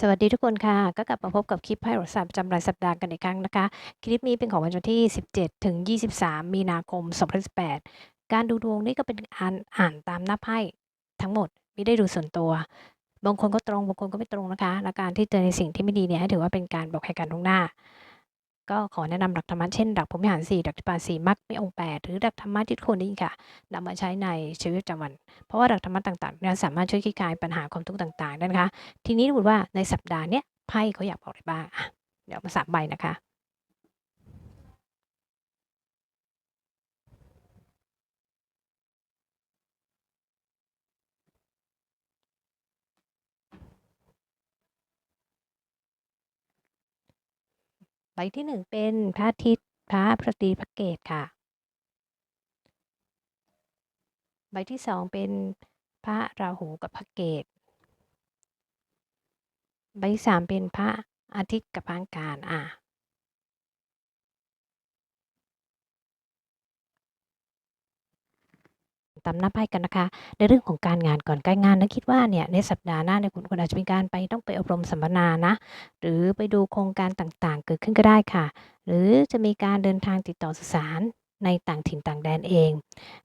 สวัสดีทุกคนค่ะ ก็กลับมาพบกับคลิปไพ่โหราศาสตร์ประจำรายสัปดาห์กันอีกครั้งนะคะ คลิปนี้เป็นของวันที่ 17 ถึง 23 มีนาคม 2018 การดูดวงนี่ก็เป็นการอ่านตามหน้าไพ่ทั้งหมดไม่ได้ดูส่วนตัว บางคนก็ตรงบางคนก็ไม่ตรงนะคะและการที่เจอในสิ่งที่ไม่ดีเนี่ยให้ถือว่าเป็นการบอกให้กันล่วงหน้า ก็ขอแนะนำหลักธรรมะเช่นหลักพรหมิหารสี่หลักที่ปาสี่มรรคมีองค์แปดหรือหลักธรรมะที่ทุกคนได้ยินค่ะนำมาใช้ในชีวิตประจำวัน เพราะว่าหลักธรรมะต่างๆนี่สามารถช่วยคลี่คลายปัญหาความทุกข์ต่างๆได้นะคะ ทีนี้ดูว่าในสัปดาห์เนี้ยไพ่เขาอยากบอกอะไรบ้างอะเดี๋ยวมาสามใบนะคะ ใบที่หนึ่งเป็นพระอาทิตย์พระพระตรีพระเกตค่ะ ใบที่สองเป็นพระราหูกับพระเกต ใบที่สามเป็นพระอาทิตย์กับพระอังคารอะ ตามหน้าไพ่กันนะคะ ในเรื่องของการงานก่อนการงานนะคิดว่าเนี่ยในสัปดาห์หน้าเนี่ยคุณคุณอาจจะมีการไปต้องไปอบรมสัมมนานะ หรือไปดูโครงการต่างๆ เกิดขึ้นก็ได้ค่ะ หรือจะมีการเดินทางติดต่อสื่อสารในต่างถิ่นต่างแดนเอง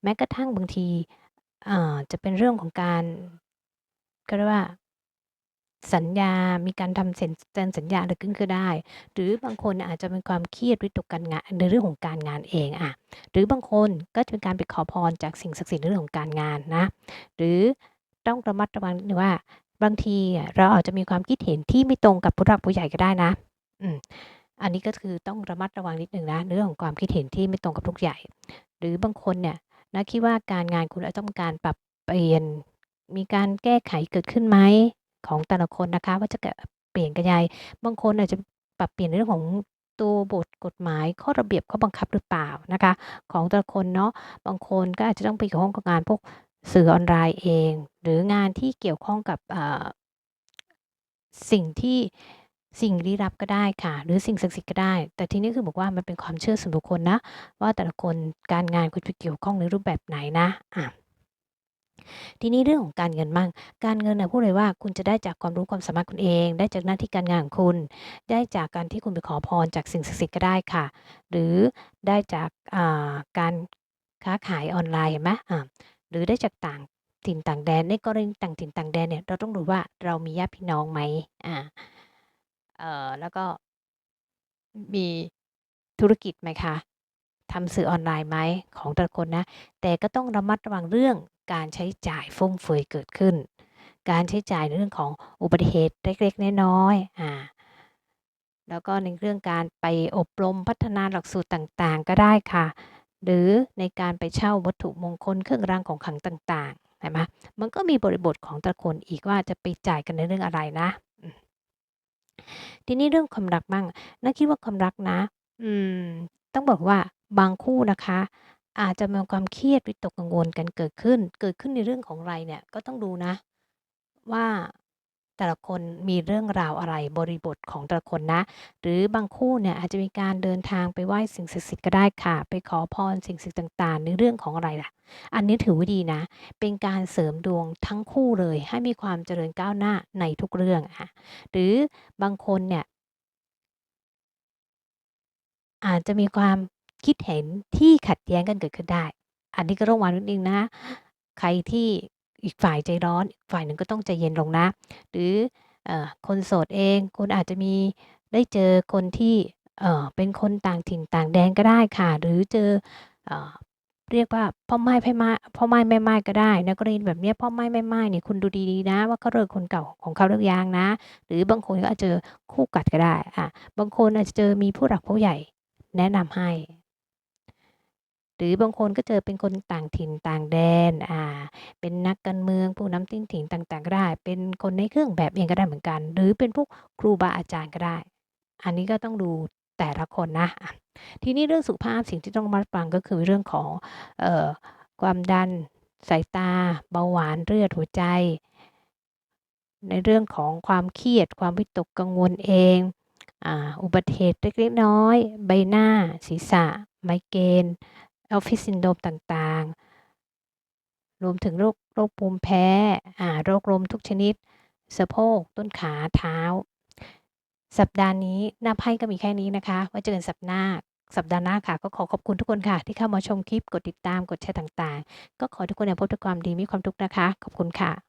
แม้กระทั่งบางทีอาจะเป็นเรื่องของการก็เรียกว่า สัญญา มีการทำเซ็น เซ็นสัญญาอะไรขึ้นก็ได้ หรือบางคนอาจจะเป็นความเครียดวิตกการงานในเรื่องของการงานเองอะ หรือบางคนก็จะเป็นการไปขอพรจากสิ่งศักดิ์สิทธิ์ในเรื่องของการงานนะ หรือต้องระมัดระวังว่า บางทีอะเราอาจจะมีความคิดเห็นที่ไม่ตรงกับผู้หลักผู้ใหญ่ก็ได้นะ อืม อันนี้ก็คือต้องระมัดระวังนิดหนึ่งนะ ในเรื่องของความคิดเห็นที่ไม่ตรงกับผู้ใหญ่ หรือบางคนเนี่ยนะคิดว่าการงานคุณอาจจะต้องการปรับเปลี่ยน มีการแก้ไขเกิดขึ้นไหม ของแต่ละคนนะคะ ว่าจะเปลี่ยนกันยังไงบางคนอาจจะปรับเปลี่ยนในเรื่องของตัวบทกฎหมายข้อระเบียบข้อบังคับหรือเปล่านะคะ ของแต่ละคนเนาะบางคนก็อาจจะต้องไปเกี่ยวข้องกับงานพวกสื่อออนไลน์เอง หรืองานที่เกี่ยวข้องกับสิ่งที่สิ่งลี้ลับก็ได้ค่ะ หรือสิ่งศักดิ์สิทธิ์ก็ได้ แต่ทีนี้คือบอกว่ามันเป็นความเชื่อส่วนบุคคลนะ ว่าแต่ละคนการงานคุณจะเกี่ยวข้องในรูปแบบไหนนะอะ ทีนี้เรื่องของการเงินบ้างการเงินนะพูดเลยว่าคุณจะได้จากความรู้ความสามารถคุณเอง ได้จากหน้าที่การงานของคุณ ได้จากการที่คุณไปขอพรจากสิ่งศักดิ์สิทธิ์ก็ได้ค่ะ หรือได้จากการค้าขายออนไลน์เห็นไหมอ่าหรือได้จากต่างถิ่นต่างแดนในกรณีต่างถิ่นต่างแดนเนี่ยเราต้องดูว่าเรามีญาติพี่น้องไหมอ่าเอ่อแล้วก็มีธุรกิจไหมคะทำสื่อออนไลน์ไหมของแต่ละคนนะ แต่ก็ต้องระมัดระวังเรื่อง การใช้จ่ายฟุ่มเฟือยเกิดขึ้น การใช้จ่ายในเรื่องของอุบัติเหตุเล็กๆน้อยๆอ่าแล้วก็ในเรื่องการไปอบรมพัฒนาหลักสูตรต่างๆ ก็ได้ค่ะ หรือในการไปเช่าวัตถุมงคลเครื่องรางของขลังต่างๆใช่ไหมมันก็มีบริบทของต่ละคนอีกว่าจะไปจ่ายกันในเรื่องอะไรนะ ทีนี้เรื่องความรักบ้างน่าคิดว่าความรักนะ อืม ต้องบอกว่าบางคู่นะคะ อาจจะมีความเครียดวิตกกังวลกันเกิดขึ้น เกิดขึ้นในเรื่องของอะไรเนี่ยก็ต้องดูนะ ว่าแต่ละคนมีเรื่องราวอะไรบริบทของแต่ละคนนะ หรือบางคู่เนี่ยอาจจะมีการเดินทางไปไหว้สิ่งศักดิ์สิทธิ์ก็ได้ค่ะ ไปขอพรสิ่งศักดิ์สิทธิ์ต่างๆ ในเรื่องของอะไรล่ะ อันนี้ถือว่าดีนะ เป็นการเสริมดวงทั้งคู่เลย ให้มีความเจริญก้าวหน้าในทุกเรื่องอะหรือบางคนเนี่ยอาจจะมีความ คิดเห็นที่ขัดแย้งกันเกิดขึ้นได้ อันนี้ก็ต้องวางนิดนึงนะ ใครที่อีกฝ่ายใจร้อนอีกฝ่ายหนึ่งก็ต้องใจเย็นลงนะ หรืออคนโสดเองคุณอาจจะมีได้เจอคนที่เป็นคนต่างถิ่นต่างแดนก็ได้ค่ะ หรือเจอเอเรียกว่าพ่อไม้พ่ไม้พ่อไม้แม่ไม้ก็ได้นะกรณีแบบนี้พ่อไม้แม่ไม้เนี่ยคุณดูดีๆนะ ว่าเขาเลิกคนเก่าของเขาเลิกยางนะ หรือบางคนก็อาจจะคู่กัดก็ได้อะบางคนอาจจะเจอมีผู้หลักผู้ใหญ่แนะนำให้ หรือบางคนก็เจอเป็นคนต่างถิ่นต่างแดนอ่าเป็นนักการเมืองผู้นำติ้งถิ่นต่างๆก็ได้ เป็นคนในเครื่องแบบเองก็ได้เหมือนกัน หรือเป็นพวกครูบาอาจารย์ก็ได้ อันนี้ก็ต้องดูแต่ละคนนะ ทีนี้เรื่องสุขภาพสิ่งที่ต้องมาฟังก็คือเรื่องของเอ่อความดันสายตา เบาหวานเลือดหัวใจ ในเรื่องของความเครียด ความวิตกกังวลเองอ่าอุบัติเหตุเล็กๆน้อย ใบหน้า ศีรษะ ไมเกรน ออฟฟิศซินโดรมต่างๆ รวมถึงโรคโรคภูมิแพ้อ่าโรคลมทุกชนิด สะโพก ต้นขาเท้า สัปดาห์นี้หน้าไพ่ก็มีแค่นี้นะคะ ไว้เจอกันสัปหน้าสัปดาห์หน้าค่ะ ก็ขอขอบคุณทุกคนค่ะ ที่เข้ามาชมคลิปกดติดตามกดแชร์ต่างๆ ก็ขอทุกคนเนี่ยพบแต่ความดีมีความสุขนะคะ ขอบคุณค่ะ